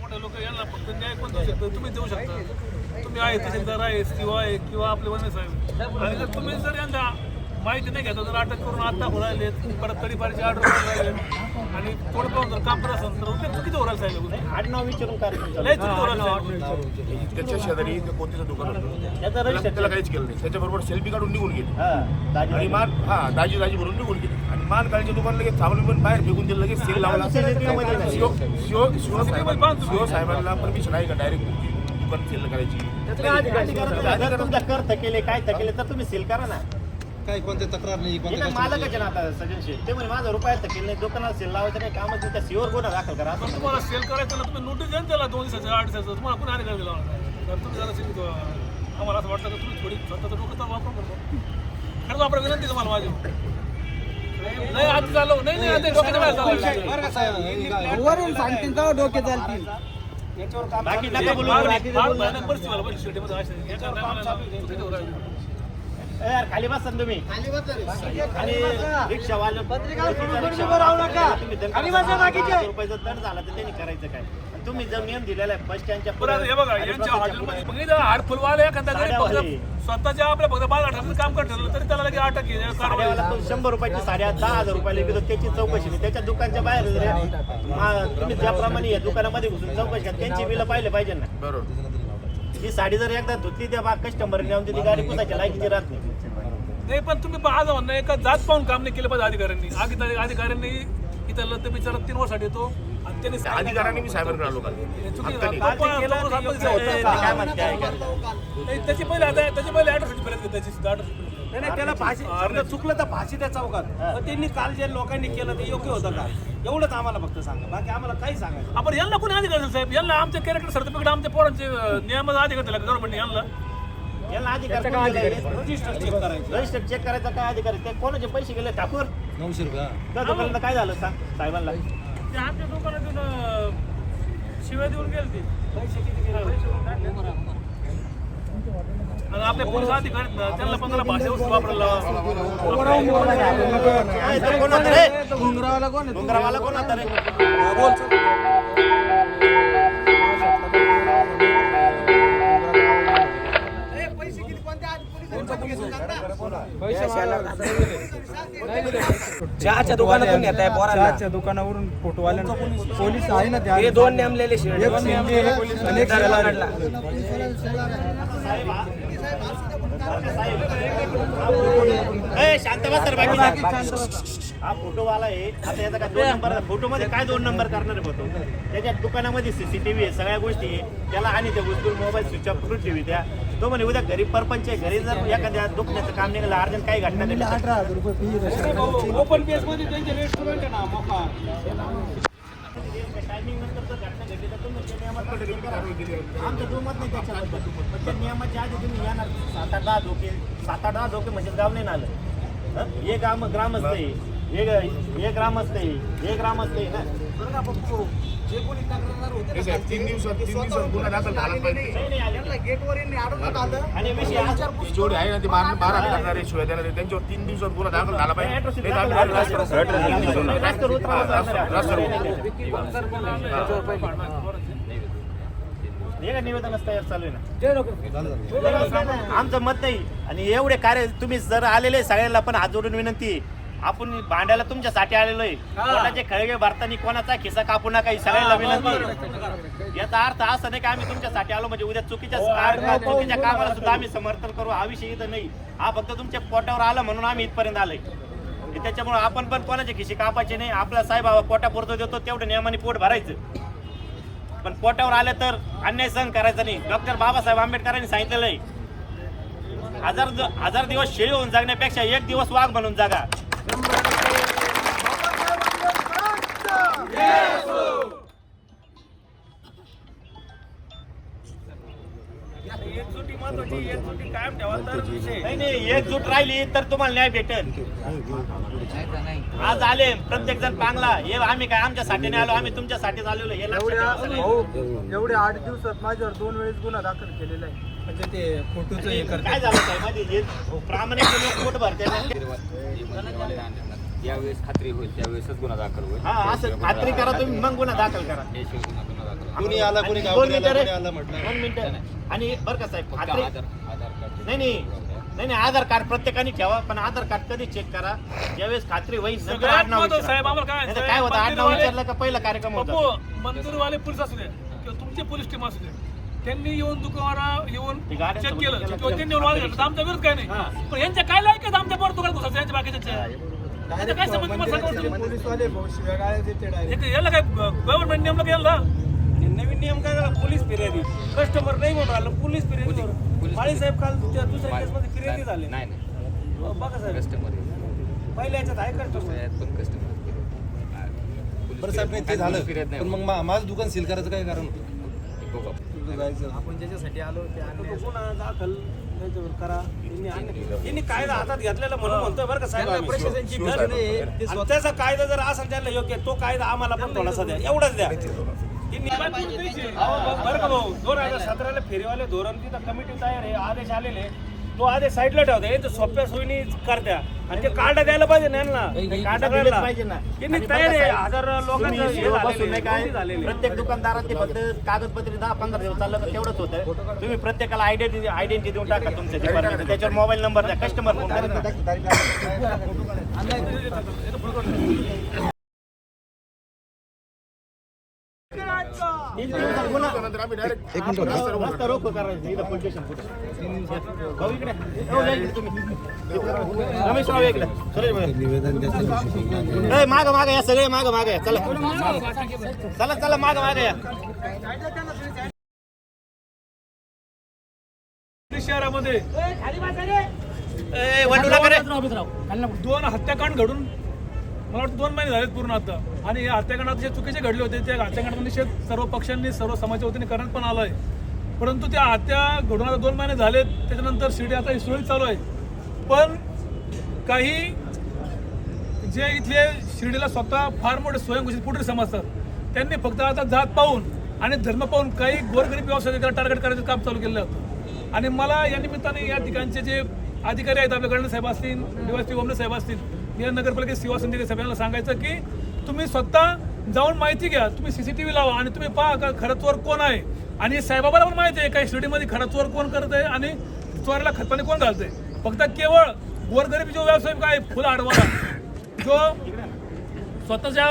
मोठे लोक यांना फक्त न्याय कोण देऊ शकतो? तुम्ही देऊ शकता. तुम्ही आहे तहसीलदार किंवा आहे किंवा आपले वने साहेब. आणि जर तुम्ही जर यांना माहिती नाही घेता जर अटक करून आता राहिले परत तडीपारीची ऑर्डर राहिले आणि थोडं पाहून जर काम करत असेल तर ते चुकीचं होणार साहेब. आडनाव विचारून कार्य लय चुकीचं होणार त्याच्या शेजारी दुकान होतं. त्याला काहीच केलं नाही. त्याच्याबरोबर सेल्फी काढून निघून गेले. हा दाजी आणि हा दाजी दाजी भरून निघून गेले. आणि मान काळीच्या दुकान लगेच थांबले पण बाहेर फेकून दिलं लगेच सेल लावला. शिव शिव शिव साहेबांना शिव साहेबांना परमिशन आहे का डायरेक्ट दुकान सेल करायची. कर. थकेले काय थकेले तर तुम्ही सील करा ना. काही कोणते तक्रार नाही काय. मालकाचे ना आता सजन शेठ. ते म्हणे माझा रुपया थकेल नाही दुकानात सेल लावायचं काही कामच नाही त्या सीओर गुन्हा दाखल करा. पण तुम्हाला सेल करायचं ना तुम्ही नोटीस द्या त्याला दोन दिवसाचं आठ दिवसाचं. तुम्हाला पुन्हा दिला होता. तर तुम्ही जरा शिकतो आम्हाला असं वाटतं की तुम्ही थोडी स्वतःचं डोकं तर वापर करतो खरंच वापर विनंती तुम्हाला माझी. नाही आधी झालं नाही नाही आधी डोक्याच्या बाहेर झालं बरं का साहेब? वरून सांगतील तेव्हा डोके चालतील बाकी नका बोलू फार कोणी. फार भयानक परिस्थिती व्हायला पाहिजे शेतीमध्ये अशी. एका टायमाला चुकीचं होतं. ए यार खाली बसा तुम्ही आणि रिक्षावाले रुपयाचा दंड झाला तर त्यांनी करायचं काय आणि तुम्ही जर नियम दिलेला आहे बस स्टँडच्या पुढे बरं हे बघा यांच्या बसाच्या हॉटेलमध्ये पुढे. मग इथं हाडफुलवाले एखादा जरी. फक्त स्वतःच्या आपल्या फक्त बाजार ठरलं काम करत ठरलं तरी त्याला लगे अटक आहे कारवाई साड्यावाला तो शंभर रुपयाची साड्या दहा हजार रुपयाला विकतो त्याची चौकशी नाही. त्याच्या दुकानच्या बाहेर जर मा- तुम्ही ज्याप्रमाणे या दुकानामध्ये घुसून चौकशी करा. त्यांची बिलं पाहिले पाहिजे ना. बरोबर. ही साडी जर एकदा धुतली त्या कस्टमर नेऊन ती गाडी पुसायच्या लायकीची राहत नाही. नाही पण तुम्ही आज म्हणणं एका जात पाहून काम नाही केलं पाहिजे अधिकाऱ्यांनी. आधी अधिकाऱ्यांनी इथं ते बिचारा तीन वर्षासाठी येतो. आणि त्यांनी अधिकाऱ्यांनी मी साहेबांकडे आलो त्याची पहिले आता त्याची पहिले पर्यंत त्याची नाही नाही त्याला फाशी समजा चुकलं तर फाशी त्या चौकात पण त्यांनी काल जे लोकांनी केलं ते योग्य होतं का? एवढंच आम्हाला फक्त सांगा. बाकी आम्हाला काही सांगायचं आपण यांना कोणी अधिकार दिला साहेब? यांना आमचे कॅरेक्टर सर्टिफिकेट आमच्या पोरांचे नियमाचा अधिकार दिला गव्हर्नमेंट यांना? याला अधिकार? रजिस्टर चेक करायचं. रजिस्टर चेक करायचा काय अधिकार आहे? ते कोणाचे पैसे गेले? ठाकूर? नऊशे रुपये. काय झालं सांग साहेबांना? ते आमच्या दुकानातून शिव्या देऊन गेले? ते आणि आपले पोलीस अधिकारी आहेत ना, त्यांना पंधरा भाषा वापरायला काय? तो कोण होता रे? डोंगरावाला कोण आहे? डोंगरावाला कोण होता रे? चहाच्या दुकानातून नेत आहे पोरांना? चहाच्या दुकानावरून फोटोवाल्या पोलीस आहे. ना त्या हे दोन नेमलेले शिवाय शांत बाकी हा फोटोवाला आहे. आता याचा काय दोन नंबर फोटो मध्ये काय दोन नंबर करणार आहे फोटो? त्याच्या दुकानामध्ये सीसीटीव्ही आहे सगळ्या गोष्टी आहे. त्याला आणि त्या गोष्टी मोबाईल स्विच ऑफ करून ठेवी त्या. तो म्हणे उद्या घरी परपंच आहे घरी जर एखाद्या दुखण्याचं काम निघालं अर्जंट काही घटना घडली तर. ओपन पेस मध्ये त्यांचे रेस्टॉरंट आहे ना मोका टायमिंग नंतर जर घटना घडली तर तुम्ही त्या नियमात आमचं दुमत नाही त्याच्याबद्दल. पण त्या नियमाच्या आधी तुम्ही येणार. सात आठ दहा धोके सात आठ दहा धोके म्हणजे गाव नाही ना आलं. हं? ग्राम ग्रामस्थ आहे. हे ग- हे ग्रामस्थ आहे ग्रामस्थ आहे ना. बरं का बघतो जे कोणी तक्रारदार होते साहेब, तीन दिवसात तीन दिवसात गुन्हा दाखल झाला पाहिजे. नाही, नाही आले. त्यांना गेटवर यांनी अडवण्यात आलं आणि विषय असा- ही जेवढी आहे ना ती मार मारा करणारे शिवाय देणारे त्यांच्यावर तीन दिवसात गुन्हा दाखल झाला पाहिजे. निवेदनच तयार चालू आहे ना. आमचं मत नाही. आणि एवढे कार्य तुम्ही जर आलेले सगळ्यांना पण हात जोडून विनंती आहे. आपण भांड्याला तुमच्यासाठी आलेलो आहे. कोणाचे खळगे भरताना कोणाचा खिसा कापू नका ही सगळ्यांना विनंती. याचा अर्थ असा नाही की आम्ही तुमच्यासाठी आलो म्हणजे उद्या चुकीच्या कार- चुकीच्या कामाला सुद्धा आम्ही समर्थन करू हा विषय इथं नाही. हा फक्त तुमच्या पोटावर आला म्हणून आम्ही इथपर्यंत आलोय. हे त्याच्यामुळे आपण पण कोणाचे खिशी कापायचे नाही. आपला साहेब बाबा पोटापुरतं देतो तेवढं नियमाने पोट भरायचं. पण पोटावर आलं तर अन्याय सहन करायचा नाही. डॉक्टर बाबासाहेब आंबेडकरांनी सांगितलेलं आहे हजार हजार दिवस शेळी होऊन जगण्यापेक्षा एक दिवस वाघ म्हणून जागा. एकजूट राहिली तर तुम्हाला न्याय भेटेल आज आले प्रत्येक जण पांगला हे आम्ही काय आमच्या साठीने आलो आम्ही तुमच्यासाठी आलेलो हे एवढ्या एवढे आठ दिवसात माझ्यावर दोन वेळेस गुन्हा दाखल केलेला आहे. म्हणजे ते फोटोचं हे काय करतात झालं साहेब? माहिती आहे? हे प्रामाणिक लोक पोट भरते यावेळेस खात्री होईल त्यावेळेसच गुन्हा दाखल होईल. हा असं खात्री करा तुम्ही मग गुन्हा दाखल करा. याशिवाय गुन्हा गुन्हा दाखल होईल. कोणी आला कोणी आणि दोन आला मिनिटं रे. कोणी आला म्हटलं? दोन मिनिटं. आणि बरं का साहेब फक्त खात्री आधार आधार कार्ड नाही नाही. नाही नाही आधार कार्ड प्रत्येकाने ठेवा पण आधार कार्ड कधी चेक करा? ज्यावेळेस खात्री होईल नंतर सगळ्यात आडनाव महत्त्वाचं विचारा. साहेब आम्हाला काय होतं? आडनाव मंदिरवाले- विचारलं का? पहिला कार्यक्रम होता. पप्पू मंदिरवाले पोलीस असू दे किंवा तुमचे पोलीस टीम असू दे. त्यांनी येऊन दुकानावर येऊन चेक केलं. किंवा त्यांनी येऊन वाद घातला. आमचा विरोध काय हा. नाही पण यांच्या काय लायक आहेत? आमच्या पोर दुकानात घुसायचं यांच्या बाकीच्या काय तुम्हाला सांगा एक- याला काय गव्हर्नमेंट नेमलं याला? आणि नवीन नियम काय झाला? पोलीस फिर्यादी. कस्टमर नाही म्हणून राहिलं पोलीस फिर्यादी पोलीस माळी साहेब काल दुसऱ्या केसमध्ये फिर्यादी झाले. नाही नाही. बघा साहेब. कस्टमर पहिल्या याच्यात आहे कस्टमर पण कस्टमर बरं साहेब नाही ते झालं. फिरत पण मग माझं दुकान सील करायचं काय कारण होतं? बघू आपण. आपण ज्याच्यासाठी आलो ते गुन्हा दाखल त्याच्यावर करा. यांनी आणलं. यांनी कायदा हातात घेतलेला म्हणून म्हणतोय बरं का साहेब. आम्ही. प्रशासनाची जर- भीती नाही, ते आणि त्याचा कायदा जर असेल त्यांना योग्य तो कायदा आम्हाला पण थोडासा द्या. एवढाच द्या. त्यांनी- अहो, बरं का भाऊ दोन हजार सतराला फेरीवाले धोरण तिथं कमिटी तयार आहे आदेश आलेले तो आदेश साईडला ठेवता हे सोप्या सोयीने करत्या. आणि ते कार्ड द्यायला पाहिजे ना यांना. ते कार्ड काढला पाहिजे ना. त्यांनी तयार आहे. हजार लोकांचं हे. प्रत्येक दुकानदारात ते फक्त कागदपत्र दहा पंधरा दिवस चाललं तर तेवढंच होतं. तुम्ही प्रत्येकाला आयडेंटिटी आयडेंटिटी देऊन टाका तुमच्या डिपार्टमेंट त्याच्यावर मोबाईल नंबर द्या कस्टमर फोन करा एक भाई ए, माग माग या सगळे माग माग या चला चला चला माग माग या शहरामध्ये ए, दोन हत्याकांड घडून मला वाटतं दोन महिने झालेत पूर्ण आता. आणि या हत्याकांडात जे चुकीचे घडले होते त्या हत्याकांडाचा निषेध सर्व पक्षांनी सर्व समाजाच्या वतीने करण्यात पण आलाय. परंतु त्या हत्या घडून आता दोन महिने झालेत त्याच्यानंतर शिडी आता ही सुरळीत चालू आहे. पण काही जे इथले शिर्डीला स्वतः फार मोठे स्वयंघोषित पुढे समजतात त्यांनी फक्त आता जात पाहून आणि धर्म पाहून काही गोरगरीब व्यवसाय टार्गेट करायचं काम चालू केलं होतं. आणि मला या निमित्ताने या ठिकाणचे जे अधिकारी आहेत आपल्या गणेश साहेब असतील डीवायसपी ओमने साहेब असतील या नगरपालिकेत सेवा संधी साहेबांना सांगायचं की तुम्ही स्वतः जाऊन माहिती घ्या तुम्ही सीसीटीव्ही लावा आणि तुम्ही पहा का खरं चोर कोण आहे. आणि साहेबाबाला पण माहिती आहे काही शिर्डीमध्ये खरं चोर कोण करत आहे आणि चोराला खतपाणी कोण घालतंय. फक्त केवळ गोरगरीब जो व्यवसाय काय फुलं अडवाला जो स्वतःच्या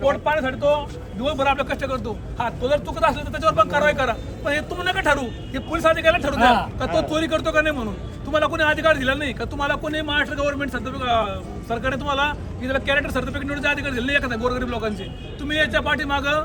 पोट पाण्यासाठी तो दिवसभर आपलं कष्ट करतो. हा तो जर चुकत असेल तर त्याच्यावर पण कारवाई करा. पण हे तुम्ही नका ठरवू. हे पोलीस अधिकाऱ्याला ठरवू द्या का तो चोरी करतो का नाही म्हणून. तुम्हाला कोणी अधिकार दिला नाही का? तुम्हाला कोणी महाराष्ट्र गव्हर्नमेंट सर्टिफिकेट सरकारने तुम्हाला इथला कॅरेक्टर सर्टिफिकेट निवडचे अधिकार दिले नाही एखादा गोरगरीब लोकांचे? तुम्ही याच्या पाठीमागं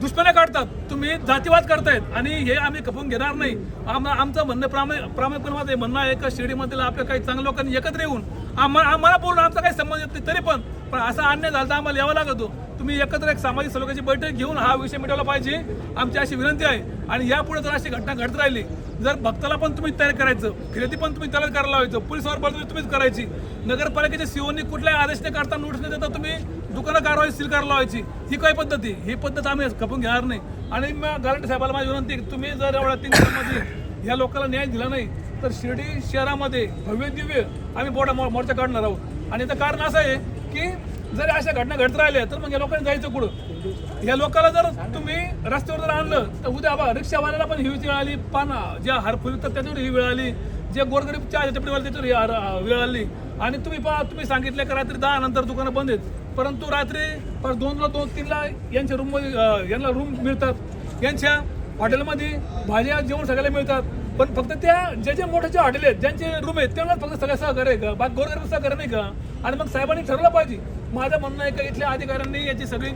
दुष्पणे काढतात. तुम्ही जातीवाद करतायत आणि हे आम्ही खपून घेणार नाही. आम आमचं म्हणणं प्रामाणिक प्रामाणिकपणे म्हणणं आहे का शिर्डीमधील आपल्या काही चांगल्या लोकांनी एकत्र येऊन आम्हाला आम्हाला बोलून आमचा काही संबंध येत नाही तरी पण पण असा अन्याय झाला तर आम्हाला यावं लागतो तुम्ही एकत्र एक सामाजिक सलोख्याची बैठक घेऊन हा विषय मिटवला पाहिजे. आमची अशी विनंती आहे. आणि यापुढे जर अशी घटना घडत राहिली जर भक्ताला पण तुम्ही तयार करायचं खरेदी पण तुम्ही त्याला करायला लावायचं पोलिसावर बळजबरी तुम्हीच करायची. नगरपालिकेच्या सीओनी कुठल्याही आदेश न करता नोटीस न देता तुम्ही दुकानं कारवाई सील करायला लावायची. ही काय पद्धती? ही पद्धत आम्ही खपून घेणार नाही. आणि मग गारंटी साहेबाला माझी विनंती की तुम्ही जर एवढ्या तीन दिवसामध्ये ह्या लोकांना न्याय दिला नाही तर शिर्डी शहरामध्ये भव्य दिव्य आम्ही बोडा मो- मोर्चा काढणार आहोत. आणि याचं कारण असं आहे की जर अशा घटना घडत राहिल्या तर मग या लोकांनी जायचं कुठं? या लोकांना जर तुम्ही रस्त्यावर जर आणलं तर उद्या बा रिक्षावाल्याला पण ही वेळ आली पान ज्या हार तर त्याच्यावर ही वेळ आली. जे गोरगरीब चहा चपडीवाले त्याच्यावर वेळ आली. आणि तुम्ही पहा तुम्ही सांगितलं का रात्री दहा नंतर दुकानं बंद आहेत. परंतु रात्री पर दोनला दोन तीनला यांच्या रूममध्ये यांना रूम मिळतात. यांच्या हॉटेलमध्ये भाज्या जेवण सगळ्याला मिळतात. पण फक्त त्या जे जे मोठे जे हॉटेल आहेत ज्यांचे रूम आहेत त्यांना फक्त सगळ्या सहकार्य आहे का? बाकी गोरगरीब सहकार्य नाही का? आणि मग साहेबांनी ठरवलं पाहिजे. माझं म्हणणं आहे का इथल्या अधिकाऱ्यांनी याची सगळी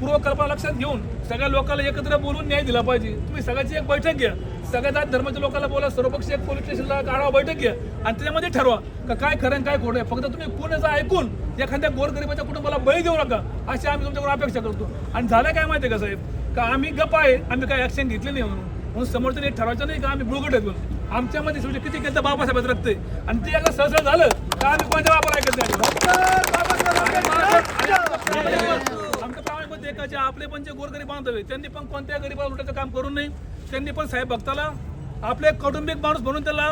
पूर्वकल्पना लक्षात घेऊन सगळ्या लोकांना एकत्र बोलून न्याय दिला पाहिजे. तुम्ही सगळ्याची एक बैठक घ्या. सगळ्या जात धर्माच्या लोकांना बोला सर्वपक्षीय एक पोलीस स्टेशनला काढावा बैठक घ्या आणि त्याच्यामध्ये ठरवा का काय खरं काय खोटं आहे. फक्त तुम्ही पुण्याचं ऐकून एखाद्या गोरगरिबाच्या कुटुंबाला बळी देऊ नका. अशी आम्ही तुमच्याकडून अपेक्षा करतो. आणि झालं काय माहिती का साहेब? का आम्ही गप्प आहे आम्ही काय ॲक्शन घेतले नाही म्हणून. म्हणून समोरच्याने ठरवायचं नाही का आम्ही बुळगट आहेत आमच्यामध्ये शेवटी किती केलं तर बाबासाहेब रक्त आहे. आणि ते एकदा सहसळ झालं का आम्ही कोणत्या बाबाला ऐकत नाही? आमच्या प्रामाणिक मत आपले पण जे गोरगरीब बांधव आहे त्यांनी पण कोणत्या गरीबाला लुटायचं काम करू नये त्यांनी पण साहेब भक्ताला आपले कौटुंबिक माणूस म्हणून त्याला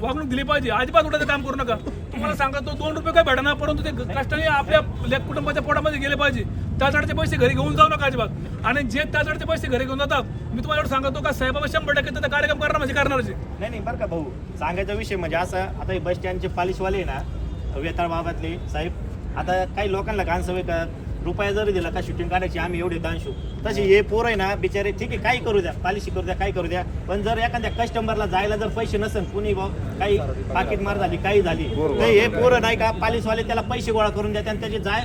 वागणूक दिली पाहिजे. अजिबात उठायचं काम करू नका. तुम्हाला सांगा तो दोन रुपये काय भेटणार परंतु ते कष्टाने आपल्या लेख कुटुंबाच्या पोटामध्ये गेले पाहिजे. त्याच्याकडचे पैसे घरी घेऊन जाऊ नका अजिबात. आणि जे त्याच्याकडचे पैसे घरी घेऊन जातात मी तुम्हाला एवढं सांगतो का साहेबाबा शंभर टक्के त्याचा कार्यक्रम करणार म्हणजे करणारच नाही नाही बरं का भाऊ. सांगायचा विषय म्हणजे असं आता हे बस स्टँडचे पालिशवाले आहे ना वेताळ बाबातले साहेब आता काही लोकांना कान सवय का? रुपया जरी दिला का शूटिंग काढायची आम्ही एवढे दानशू तसे हे पोर आहे ना बिचारे ठीक आहे काही करू द्या पॉलिसी करू द्या काही करू द्या पण जर एखाद्या कस्टमरला जायला जर पैसे नसेल कुणी भाऊ काही पाकिट मार झाली काही झाली तर हे पोरं नाही का पालिसवाले त्याला पैसे गोळा करून द्या आणि त्याची जाय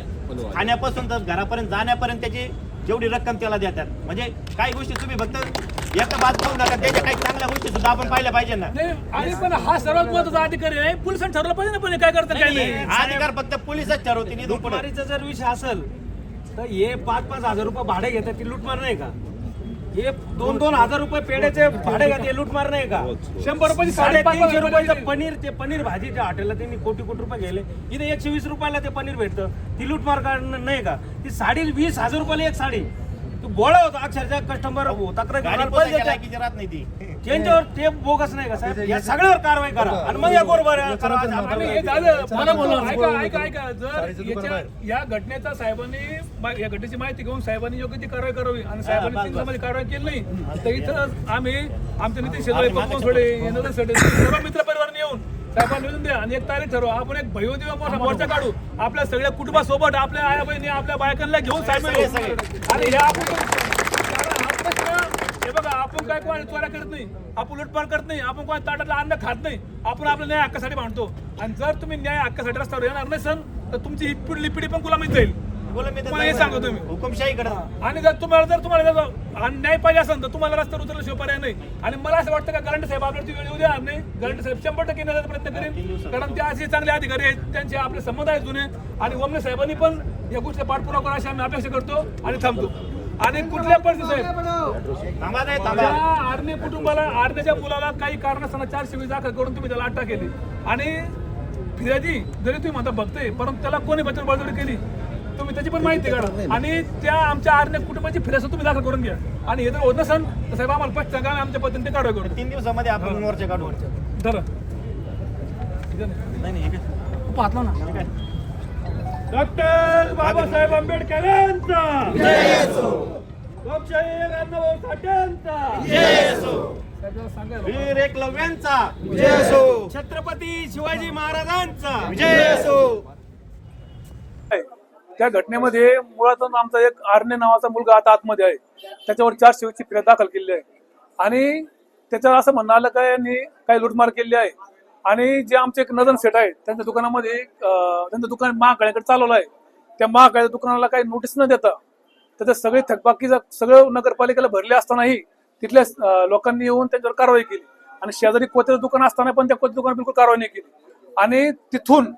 खाण्यापासून तर घरापर्यंत जाण्यापर्यंत त्याची जेवढी रक्कम त्याला देतात. म्हणजे काही गोष्टी तुम्ही फक्त एका बात पाहू नका. त्याच्या काही चांगल्या गोष्टी सुद्धा आपण पाहिल्या पाहिजे ना. नाही आणि पण हा सर्वात महत्त्वाचा अधिकारी आहे. पोलिसांनी ठरवलं पाहिजे ना पण हे काय करतात काय नाही. हा अधिकार फक्त पोलिसच ठरवतील इथून पुढे लुटमारीचा जर विषय असेल तर हे पाच पाच हजार रुपये भाडे घेतात ती लुटमार नाही का? हे दोन दोन हजार रुपये पेढ्याचे भाडे घेतात हे लुटमार नाही का? शंभर रुपयाची साडेपाच साडेतीनशे हजार रुपयाचं रुपयाची. पनीर ते पनीर भाजी त्या हॉटेलला त्यांनी कोटी कोटी रुपये गेले. इथे एकशे वीस रुपयाला ते पनीर भेटतं. ती लुटमार का नाही का? ती साडी वीस हजार रुपयाला एक साडी. गोळा होता अक्षरशः कस्टमर तक्रार गाडी करायला पोचायच्या पाहिजे त्या- लायकीची राहत नाही ती. त्यांच्यावर ते बोगस नाही का साहेब? या सगळ्यावर कारवाई करा. आणि मग या बरोबर करा आज आपण- आणि हे झालं. मला बोललो ऐका ऐका ऐका. जर याच्या या घटनेचा साहेबांनी मा- या घटनेची माहिती घेऊन साहेबांनी योग्य ती कारवाई करावी. आणि साहेबांनी तीन दिवसामध्ये कारवाई केली नाही. तर इथं आम्ही आमचे नितीन शेजारी पप्पा सोडे मित्र परिवाराने येऊन साहेबांना निवेदन द्या आणि एक तारीख ठरवा. आपण एक भैव दिवा मोठा मोर्चा काढू. आपल्या सगळ्या कुटुंबासोबत आपल्या आया बहिणी आपल्या बायकांना घेऊन साहेब. आणि हे आपण हा बघा आपण काय कोण चोऱ्या करत नाही आपण लुटमार करत नाही आपण कोण ताटातलं अन्न खात नाही आपण आपल्या न्याय हक्कासाठी मांडतो आणि जर तुम्ही न्याय हक्कासाठी रस्त्यावर येणार नाही सण तर तुमची ही पिढी पण गुलामीत जाईल. बोला मी तर तुम्हाला हे सांगतो तुम्ही. हुकुमशाहीकडे. आणि जर तुम्हाला जर तुम्हाला जर न्याय पाहिजे असेल तर तुम्हाला रस्त्यावर उतरल्याशिवाय पर्याय नाही. आणि मला असं वाटतं का गरंट साहेब आपल्याला ती वेळ येऊ देणार नाही. गरंट साहेब शंभर टक्के येण्याचा प्रयत्न करेन. कारण ते असे चांगले अधिकारी आहेत. त्यांचे आपले संबंध आहेत जुने. आणि ओमने साहेबांनी पण या गोष्टी पाठपुरावा करा अशी आम्ही अपेक्षा करतो आणि थांबतो. आणि कुठल्या परिस्थिती साहेब? थांबा नाही थांबा. त्या आर्ने कुटुंबाला आर्नेच्या मुलाला काही कारणास्तव चारशे वीस दाखल करून तुम्ही त्याला अटक केली. आणि फिर्यादी जरी तुम्ही म्हणता बघते परंतु त्याला कोणी बचत बळजबरी केली? तुम्ही त्याची पण माहिती काढा. आणि त्या आमच्या आर्ने कुटुंबाची फिर्याद तुम्ही दाखल करून घ्या. आणि हे जर होत नसेल तर साहेब आम्हाला स्पष्ट सांगा आमच्या पद्धतीने ते कारवाई करू तीन दिवसामध्ये आपण मोर्चा काढू धरा. नाही नाही हे काय? पाहतला ना? डॉक्टर बाबासाहेब आंबेडकर यांचा लोकशाही एक अण्णाभाऊ साठ्यांचा. साहेब, सांगा. वीर एकलव्यांचा. छत्रपती शिवाजी महाराजांचा. विजय असो. त्या घटनेमध्ये मुळातून आमचा एक आरणे नावाचा मुलगा आता आतमध्ये आहे. त्याच्यावर चार शिवची फिर्याद दाखल केली आहे. आणि त्याच्यावर असं म्हणणं आलं का यांनी काही लुटमार केली आहे. आणि जे आमचे एक नदन सेट आहेत त्यांच्या दुकानामध्ये त्यांचं दुकान महाकाळ्याकडे चालवलं आहे. त्या महाकाळ्या दुकानाला काही नोटीस न देता त्याचं सगळे थकबाकीचं सगळं नगरपालिकेला भरले असतानाही तिथल्या लोकांनी येऊन त्यांच्यावर कारवाई केली. आणि शेजारी कोत्याचं दुकान असताना पण त्या कोत्या दुकानात बिलकुल कारवाई नाही केली. आणि तिथून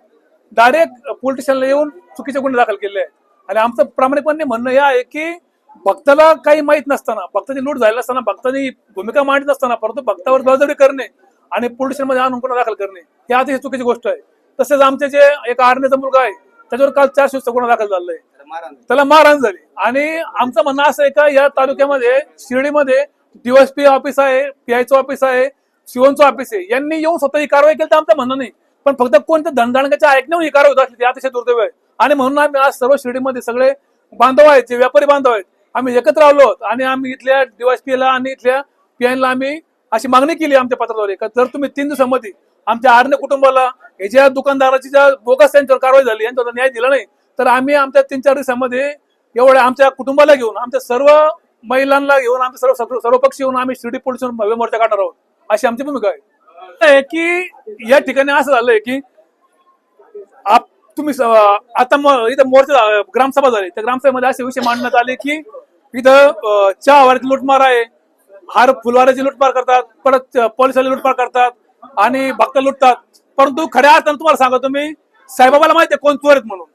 डायरेक्ट पोलीस स्टेशनला येऊन चुकीचे गुन्हे दाखल केले आहेत. आणि आमचं प्रामाणिकपणे म्हणणं हे आहे की भक्ताला काही माहीत नसताना भक्ताची लूट झाली असताना भक्तानी भूमिका मांडत नसताना परंतु भक्तावर बळजबरी करणे आणि पोलीस स्टेशनमध्ये आणून गुन्हा दाखल करणे ही अतिशय चुकीची गोष्ट आहे. तसेच आमचे जे एक आर्नेचा मुलगा आहे त्याच्यावर काल चार शिवचा गुन्हा दाखल झाला आहे. त्याला मारहाण झाली. आणि आमचं म्हणणं असं आहे का या तालुक्यामध्ये शिर्डीमध्ये डीएसपी ऑफिस आहे पीआयचं ऑफिस आहे शिवनचं ऑफिस आहे यांनी येऊन स्वतः ही कारवाई केली तर आमचं म्हणणं नाही. पण फक्त कोणत्या धनदाणकाच्या ऐकण्यावर ही कारवाई होत असली अतिशय दुर्दैव आहे. आणि म्हणून आम्ही आज सर्व शिर्डीमध्ये सगळे बांधव आहेत जे व्यापारी बांधव आहेत आम्ही एकत्र आलो आहोत. आणि आम्ही इथल्या डीवायसपीला आणि इथल्या पीआयला आम्ही अशी मागणी केली आमच्या पत्राद्वारे का जर तुम्ही तीन दिवसामध्ये आमच्या आर्य कुटुंबाला हे ज्या दुकानदाराची ज्या बोगस त्यांच्यावर कारवाई झाली यांच्यावर न्याय दिला नाही तर आम्ही आमच्या तीन चार दिवसामध्ये एवढ्या आमच्या कुटुंबाला घेऊन आमच्या सर्व महिलांना घेऊन आमच्या सर्व सर्व पक्ष येऊन आम्ही शिर्डी पोलीस भव्य मोर्चा काढणार आहोत अशी आमची भूमिका आहे. आहे की या ठिकाणी असं झालंय की आप तुम्ही आता इथं मोर्चा ग्रामसभा झाली. त्या ग्रामसभेमध्ये असे विषय मांडण्यात आले की इथं चहा वाड्याची लुटमार आहे. हार फुलवाऱ्याची लुटमार करतात परत पोलिसाला लुटमार करतात आणि भक्त लुटतात. परंतु खऱ्या अर्थानं तुम्हाला सांगा तुम्ही साहेबाबाला माहिती आहे कोण चोर आहेत म्हणून.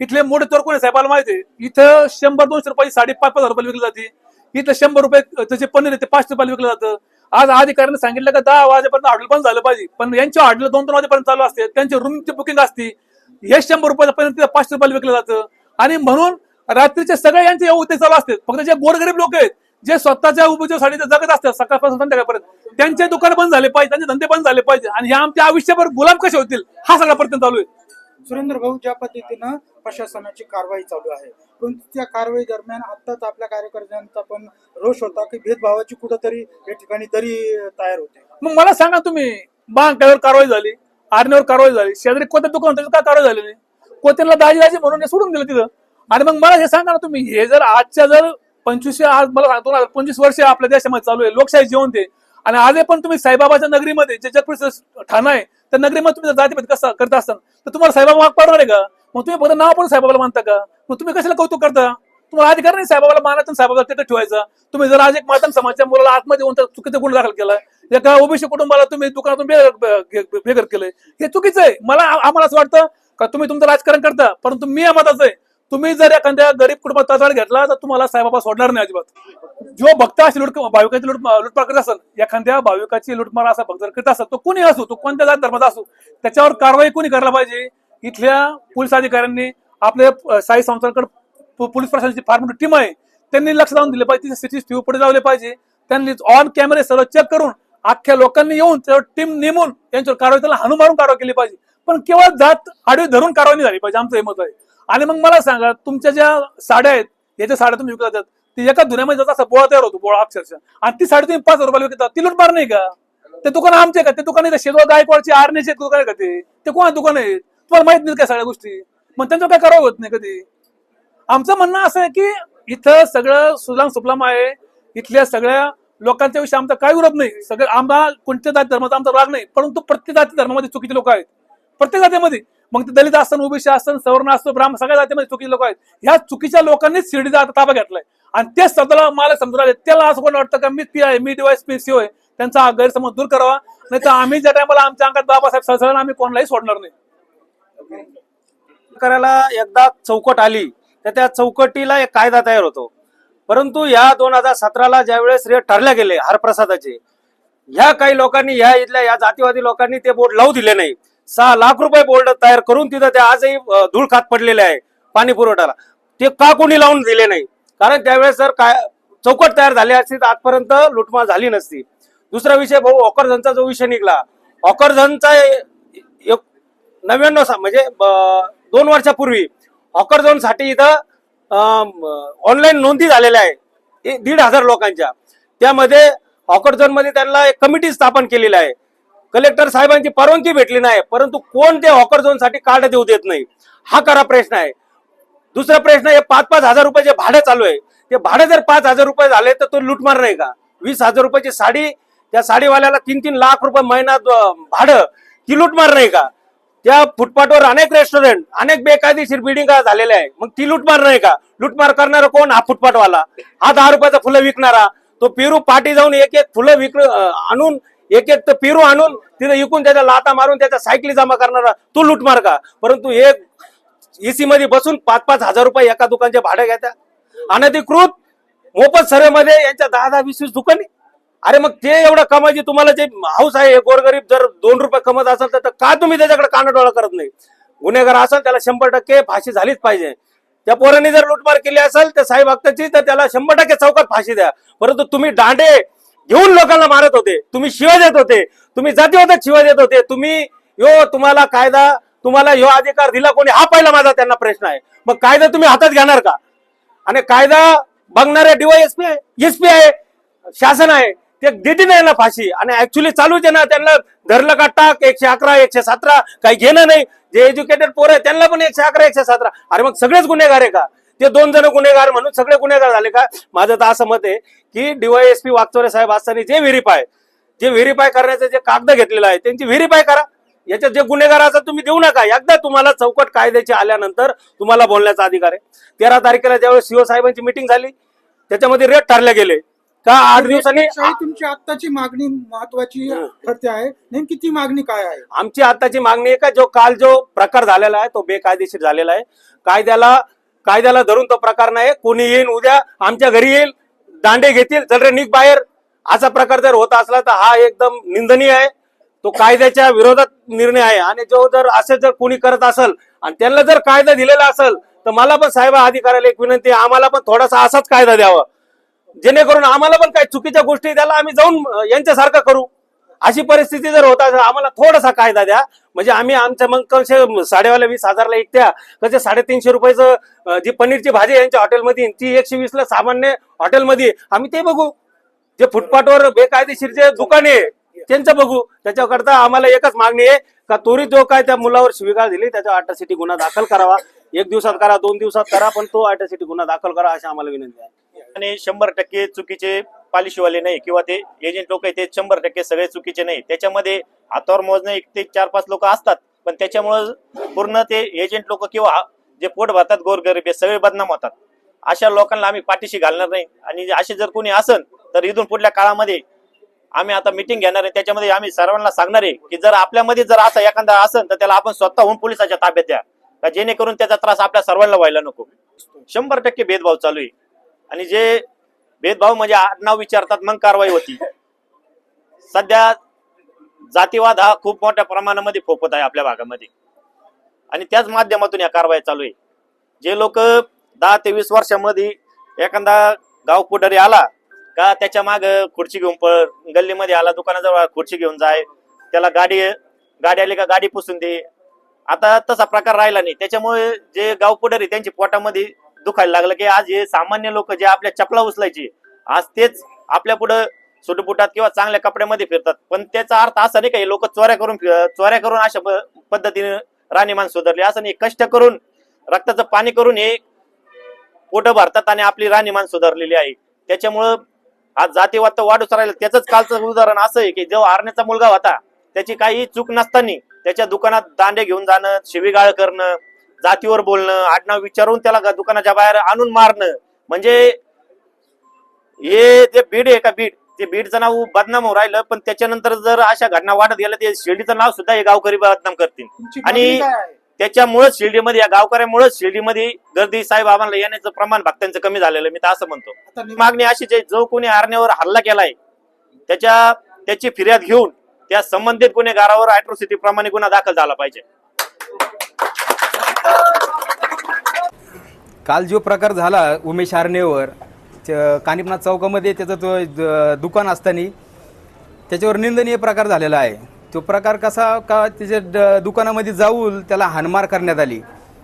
इथले मोठे चोर कोण आहे साहेबाला माहिती आहे? इथं शंभर दोनशे रुपयाची साडे पाच पाच हजार रुपये विकली जाते. इथं शंभर रुपये त्याचे पनीर आहे ते पाच रुपयाला विकलं जातं. आज अधिकाऱ्यांनी सांगितलं का दहा वाजेपर्यंत हॉटेल बंद झालं पाहिजे. पण यांच्या हॉटेल दोन दोन वाजेपर्यंत चालू असते. त्यांची रूमची बुकिंग असते. हे शंभर रुपयापर्यंत पाचशे रुपयाला विकलं जातं. आणि म्हणून रात्रीचे सगळे यांचे उद्योग चालू असते फक्त जे गोरगरीब लोक आहेत जे स्वतःच्या उपयोगासाठी जगत असतात सकाळपासून संध्याकाळपर्यंत. त्यांचे दुकान बंद झाले पाहिजे त्यांचे धंदे बंद झाले पाहिजे. आणि हे आमच्या आयुष्यभर गुलाम कसे होतील? हा सगळा प्रयत्न चालू आहे. सुरेंद्र भाऊ ज्या पद्धतीनं प्रशासनाची कारवाई चालू आहे परंतु त्या कारवाई दरम्यान आत्ताच आपल्या कार्यकर्त्यांचा पण रोष होता की भेदभावाची कुठंतरी या ठिकाणी दरी तयार होते. मग मला सांगा तुम्ही बांकावर कारवाई झाली आरण्यावर कारवाई झाली शेजारी कोणत्या दुकान काय कारवाई झाली नाही कोत्यांना दाजी दाजी म्हणून हे सोडून दिलं तिथं? आणि मग मला हे सांगा ना तुम्ही हे जर आजच्या जर पंचवीस आज मला सांगतो ना पंचवीस वर्ष आपल्या देशामध्ये चालू आहे लोकशाही जीवन ते आणि आज पण तुम्ही साईबाबाच्या नगरीमध्ये जे जगप्रसिद्ध ठाणं आहे त्या नगरीमध्ये तुम्ही जर जातीभेद कसा करत असाल तर तुम्हाला साईबाबा माग पडणार आहे का? मग तुम्ही फक्त नाव पण साईबाबाला मानता का? मग तुम्ही कशाला कौतुक करता? तुम्हाला अधिकार नाही साहेबाला मानायचं साहेबाला तिथं ठेवायचा. तुम्ही जर आज एक मातन समाजाच्या मुलाला आतमध्ये येऊन त्याचा चुकीचा गुन्हा दाखल केला एका ओबीसी कुटुंबाला तुम्ही दुकानातून बे- बे- बेघर केलंय. हे चुकीचं आहे. मला आम्हाला असं वाटतं का तुम्ही तुमचं राजकारण करता परंतु मी या मताचं आहे. तुम्ही जर एखाद्या गरीब कुटुंबात तसाड घेतला तर तुम्हाला साईबाबा सोडणार नाही अजिबात. जो भक्त अशी लुट भाविकाची लुट लुटमार करत असेल एखाद्या भाविकाची लुटमार असा भक्त करत असेल तो कोणी असो तो कोणत्या जात धर्माचा असो त्याच्यावर कारवाई कोणी करायला पाहिजे? इथल्या पोलीस अधिकाऱ्यांनी आपल्या साई संस्थांकडे पोलीस प्रशासनाची फार मोठी टीम आहे. त्यांनी लक्ष लावून दिले पाहिजे सीसीटीव्ही पुढे लावले पाहिजे. त्यांनी ऑन कॅमेरे सर्व चेक करून अख्ख्या लोकांनी येऊन त्यावर टीम नेमून त्यांच्यावर कारवाई त्याला हाणू मारून कारवाई केली पाहिजे. पण केवळ जात आडवी धरून कारवाई झाली पाहिजे आमचं हे मत आहे. आणि मग मला सांगा तुमच्या ज्या साड्या आहेत याच्या साड्या तुम्ही विकत जातात ते एका धुण्यामध्ये जसा बोळा तयार होतो बोळा अक्षरशः. आणि ती साडी तुम्ही पाच हजार रुपयाला विकतात ती लुटमार नाही का? ते दुकान आमचे का? ते दुकान आहे शेजवळ गायकवाडची आरण्याचे दुकान आहे का ते? ते कोणा दुकान आहे? तुम्हाला माहीत नाही काय सगळ्या गोष्टी? मग त्यांचं काय करावं होत नाही कधी? आमचं म्हणणं असं आहे की इथं सगळं सुलाम सुफलाम आहे. इथल्या सगळ्या लोकांच्या विषयी आमचा काय विरोध नाही. सगळं आम्हाला कोणत्या जाती धर्माचा आमचा राग नाही. परंतु प्रत्येक जाती धर्मामध्ये चुकीचे लोक आहेत. प्रत्येक जातीमध्ये. मग ते दलित असतात ओबीसी असतात सवर्ण असतो ब्राह्मण सगळ्या जातीमध्ये चुकीचे लोक आहेत. ह्या चुकीच्या लोकांनी शिर्डीचा आता ताबा घेतलाय. आणि तेच स्वतःला मला समजा त्याला असं कोण वाटतं का मी पी आहे मी डिवाइस पी सी आहे. त्यांचा गैरसमज दूर करावा. नाही तर आम्ही ज्या टायमाला आमच्या अंगात बाबासाहेब सळसळ आम्ही कोणालाही सोडणार नाही. शेतकऱ्याला एकदा चौकट आली तर त्या चौकटीला एक कायदा तयार होतो. परंतु या दोन हजार सतराला ज्यावेळेस रेट ठरले गेले हरप्रसादाचे ह्या काही लोकांनी ह्या इथल्या या जातीवादी लोकांनी ते बोर्ड लावू दिले नाही. सहा लाख रुपये बोर्ड तयार करून तिथं ते आजही धूळ खात पडलेले आहे पाणी पुरवठ्याला ते का कोणी लावून दिले नाही? कारण त्यावेळेस जर काय चौकट तयार झाली असती तर आजपर्यंत लुटमार झाली नसती. दुसरा विषय भाऊ ऑकरझनचा जो विषय निघला ऑकरझनचा एक नव्याण्णव म्हणजे दोन वर्षापूर्वी. हॉकर झोनसाठी इथं ऑनलाईन नोंदी झालेल्या आहे हे दीड हजार लोकांच्या. त्यामध्ये हॉकर झोनमध्ये त्यांना एक कमिटी स्थापन केलेली आहे. कलेक्टर साहेबांची परवानगी भेटली नाही परंतु कोण ते हॉकर झोनसाठी कार्ड देऊ देत नाही? हा खरा प्रश्न आहे. दुसरा प्रश्न हे पाच पाच हजार रुपये जे भाडं चालू आहे. ते भाडं जर पाच हजार रुपये झाले तर तो लुटमार नाही का? वीस हजार रुपयाची साडी त्या साडीवाल्याला तीन तीन लाख रुपये महिना भाडं ती लुटमार नाही का? त्या फुटपाथवर अनेक रेस्टॉरंट अनेक बेकायदेशीर बिल्डिंग झालेल्या आहे मग ती लुटमार नाही का? लुटमार करणारा कोण? हा फुटपाथवाला. हा दहा रुपयाचा फुलं विकणारा. तो पेरू पाठी जाऊन एक एक फुलं विक आणून एक एक पेरू आणून तिथे विकून त्याच्या लाता मारून त्याच्या सायकली जमा करणारा तो लुटमार का? परंतु एक एसी मध्ये बसून पाच पाच हजार रुपये एका दुकानचे भाडं घेत्या. अनधिकृत मोफत सर्वेमध्ये यांच्या दहा दहा वीस वीस दुकाने अरे मग ते एवढं कमायची तुम्हाला जे हाऊस आहे गोरगरीब जर दोन रुपये कमत असेल तर का तुम्ही त्याच्याकडे कानाडोळा करत नाही? गुन्हेगार असेल त्याला शंभर टक्के फाशी झालीच पाहिजे. त्या पोरांनी जर लुटमार केली असेल तर साहेब अख्तरची तर त्याला शंभर टक्के चौकात फाशी द्या. परंतु तुम्ही दांडे घेऊन लोकांना मारत होते. तुम्ही शिवाय देत होते. तुम्ही जातीवादात शिवाय देत होते. तुम्ही यो तुम्हाला कायदा तुम्हाला यो अधिकार दिला कोणी? हा पहिला माझा त्यांना प्रश्न आहे. मग कायदा तुम्ही हातात घेणार का? आणि कायदा बघणारे डीवायएसपी आहे एसपी आहे शासन आहे. ते देते नाही ना फाशी. आणि ऍक्च्युली चालूच आहे ना त्यांना धरलं का टाक एकशे अकरा एकशे सतरा काही घेणं नाही. जे एज्युकेटेड पोर आहे त्यांना पण एकशे अकरा एकशे सतरा. अरे मग सगळेच गुन्हेगार आहे का? ते दोन जण गुन्हेगार म्हणून सगळे गुन्हेगार झाले का? माझं तर असं मत आहे की डीवायएसपी वागचोरे साहेब असताना जे व्हेरीफाय जे व्हेरीफाय करण्याचं जे कागद घेतलेलं आहे त्यांची व्हेरीफाय करा. याच्यात जे गुन्हेगार असतात तुम्ही देऊ नका. एकदा तुम्हाला चौकट कायद्याची आल्यानंतर तुम्हाला बोलण्याचा अधिकार आहे. तेरा तारखेला ज्यावेळेस सीओ साहेबांची मिटिंग झाली त्याच्यामध्ये रेट ठरले गेले. का आठ दिवसांनी तुमची आत्ताची मागणी महत्वाची ठरते आहे. नेमकी ती मागणी काय आहे? आमची आताची मागणी आहे का? जो काल जो प्रकार झालेला आहे तो बेकायदेशीर झालेला आहे. कायद्याला कायद्याला धरून तो प्रकार नाही. कोणी येईल उद्या आमच्या घरी येईल दांडे घेतील चल रे निघ बाहेर. असा प्रकार जर होत असला तर हा एकदम निंदनीय आहे. तो कायद्याच्या विरोधात निर्णय आहे. आणि जो जर असे जर कोणी करत असेल आणि त्यांना जर कायदा दिलेला असेल तर मला पण साहेब अधिकाऱ्याला एक विनंती आहे. आम्हाला पण थोडासा असाच कायदा द्यावा. जेणेकरून आम्हाला पण काही चुकीच्या गोष्टी त्याला आम्ही जाऊन यांच्यासारखं करू. अशी परिस्थिती जर होता आम्हाला थोडासा कायदा द्या. म्हणजे आम्ही आमच्या मग कसे साडेवाल्या वीस हजारला एकत्या कसे साडेतीनशे रुपयाचं जी पनीरची भाजी आहे यांच्या हॉटेलमध्ये ती एकशे वीसला सामान्य हॉटेलमध्ये आम्ही ते बघू. जे फुटपाथवर बेकायदेशीर जे दुकाने आहे त्यांचं बघू. त्याच्याकरता आम्हाला एकच मागणी आहे का तोरी जो काय त्या मुलावर शिविगाळ दिली त्याच्या अटॅसिटी गुन्हा दाखल करावा. एक दिवसात करा दोन दिवसात करा पण तो अटॅसिटी गुन्हा दाखल करा अशी आम्हाला विनंती आहे. आणि शंभर टक्के चुकीचे पॉलिशीवाले नाही किंवा ते एजंट लोक ते शंभर टक्के सगळे चुकीचे नाही. त्याच्यामध्ये हातावर मोजणे एक ते चार पाच लोक असतात पण त्याच्यामुळं पूर्ण ते एजंट लोक किंवा जे पोट भरतात गोरगरीब हे सगळे बदनाम होतात. अशा लोकांना आम्ही पाठीशी घालणार नाही. आणि असे जर कोणी असन तर इथून पुढल्या काळामध्ये आम्ही आता मिटिंग घेणार आहे. त्याच्यामध्ये आम्ही सर्वांना सांगणार आहे की जर आपल्यामध्ये जर असा एखादा असन तर त्याला आपण स्वतःहून पोलिसाच्या ताब्यात द्या. का जेणेकरून त्याचा त्रास आपल्या सर्वांना व्हायला नको. शंभर टक्के भेदभाव चालू आहे. आणि जे भेदभाव म्हणजे आडनाव विचारतात मग कारवाई होती. सध्या जातीवाद हा खूप मोठ्या प्रमाणामध्ये फोपत आहे आपल्या भागामध्ये. आणि त्याच माध्यमातून या कारवाई चालू आहे. जे लोक दहा ते वीस वर्षामध्ये एखादा गाव पुढारी आला का त्याच्या माग खुर्ची घेऊन पळ गल्लीमध्ये आला दुकानाजवळ खुर्ची घेऊन जाय त्याला गाडी गाडी आली का गाडी पुसून दे. आता तसा प्रकार राहिला नाही. त्याच्यामुळे जे गाव पुढारी त्यांची पोटामध्ये दुखायला लागलं की आज हे सामान्य लोक जे आपल्या चपला उचलायची आज तेच आपल्या पुढं सुटपुटात किंवा चांगल्या कपड्यामध्ये फिरतात. पण त्याचा अर्थ असा नाही का हे लोक चोऱ्या करून फिर- चोऱ्या करून अशा पद्धतीने राहणीमान सुधारले. असं नाही कष्ट करून रक्ताचं पाणी करून हे पोट भरतात आणि आपली राहणीमान सुधारलेली आहे. त्याच्यामुळं आज जातीवाद तर वाढूच राहिलं. त्याच कालचं उदाहरण असं आहे की जो आरण्याचा मुलगा होता त्याची काही चूक नसताना त्याच्या दुकानात दांडे घेऊन जाणं शिवीगाळ करणं जातीवर बोलणं आडनाव विचारून त्याला दुकानाच्या बाहेर आणून मारणं म्हणजे हे जे बीड आहे का बीड ते बीडचं नाव बदनाम राहिलं पण त्याच्यानंतर जर अशा घटना वाढत गेल्या ते शिर्डीचं नाव सुद्धा हे गावकरी बदनाम करतील आणि? त्याच्यामुळेच शिर्डीमध्ये या गावकऱ्यामुळेच शिर्डीमध्ये गर्दी साहेब आम्हाला येण्याचं प्रमाण भक्तांचं कमी झालेलं. मी तर असं म्हणतो मागणी अशीच आहे जो कोणी आरण्यावर हल्ला केलाय त्याच्या त्याची फिर्याद घेऊन त्या संबंधित गुन्हेगारावर अॅट्रोसिटी प्रमाणे गुन्हा दाखल झाला पाहिजे काल जो प्रकार झाला उमेश आरणेवर च- कानिपनाथ चौकामध्ये त्याचं तो दुकान असताना त्याच्यावर निंदनीय प्रकार झालेला आहे. तो प्रकार कसा का त्याच्या दुकानामध्ये जाऊन त्याला हानमार करण्यात आली?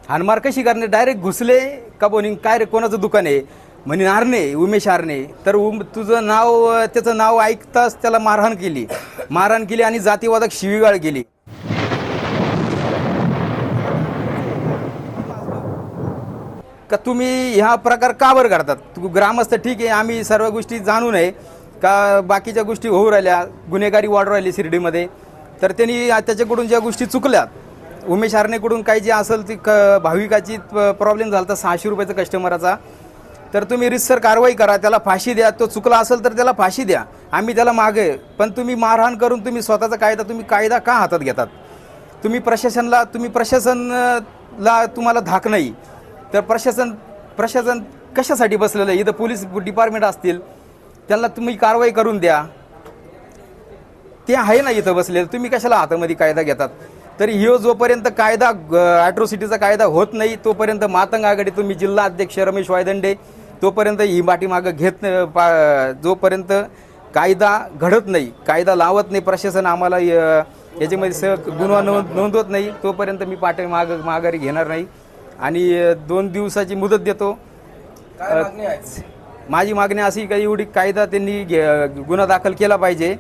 हानमार कशी करणे डायरेक्ट घुसले का बोनिंग काय रे कोणाचं दुकान आहे? म्हणे आरणे उमेश आरणे. तर उम तुझं नाव त्याचं नाव ऐकताच त्याला मारहाण केली. मारहाण केली आणि जातीवादक शिवीगाळ केली. का तुम्ही ह्या प्रकार का बरं करतात? ग्रामस्थ ठीक आहे आम्ही सर्व गोष्टी जाणू नये. का बाकीच्या गोष्टी होऊ राहिल्या गुन्हेगारी वाढू राहिली शिर्डीमध्ये तर त्यांनी त्याच्याकडून ज्या गोष्टी चुकल्या उमेश आरणेकडून काही जे असेल ती क भाविकाची प्रॉब्लेम झाला तर सहाशे रुपयाचा कस्टमरचा तर तुम्ही रिसर कारवाई करा त्याला फाशी द्या तो चुकला असेल तर त्याला फाशी द्या. आम्ही त्याला मागे पण तुम्ही मारहाण करून तुम्ही स्वतःचा कायदा तुम्ही कायदा का हातात घेतात? तुम्ही प्रशासनला तुम्ही प्रशासनला तुम्हाला धाक नाही. तर प्रशासन प्रशासन कशासाठी बसलेलं आहे? इथं पोलीस डिपार्टमेंट असतील त्यांना तुम्ही कारवाई करून द्या. ते आहे ना इथं बसलेलं. तुम्ही कशाला हातामध्ये कायदा घेतात? तरी ह्यो जोपर्यंत कायदा ॲट्रोसिटीचा कायदा होत नाही तोपर्यंत मातंग आघाडी तुम्ही जिल्हा अध्यक्ष रमेश वायदंडे तोपर्यंत ही पाठीमागं घेत न- पा- जोपर्यंत कायदा घडत नाही कायदा लावत नाही प्रशासन आम्हाला याच्यामध्ये स गुन्हा नोंद नोंदवत नाही तोपर्यंत मी पाठी माग माघारी घेणार नाही. आणि दोन दिवसाची मुदत देतो. माझी मागणी अशी का एवढी कायदा त्यांनी घे- गुन्हा दाखल केला पाहिजे.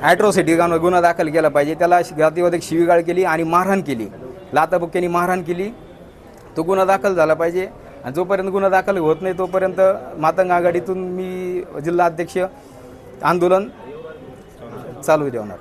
ॲट्रोसिटी गुन्हा दाखल केला पाहिजे. त्याला जातीवादक शिवीगाळ केली आणि मारहाण केली. लाताबुक्क्यांनी मारहाण केली. तो गुन्हा दाखल झाला पाहिजे. आणि जोपर्यंत गुन्हा दाखल होत नाही तोपर्यंत मातंग आघाडीतून मी जिल्हा अध्यक्ष आंदोलन चालू ठेवणार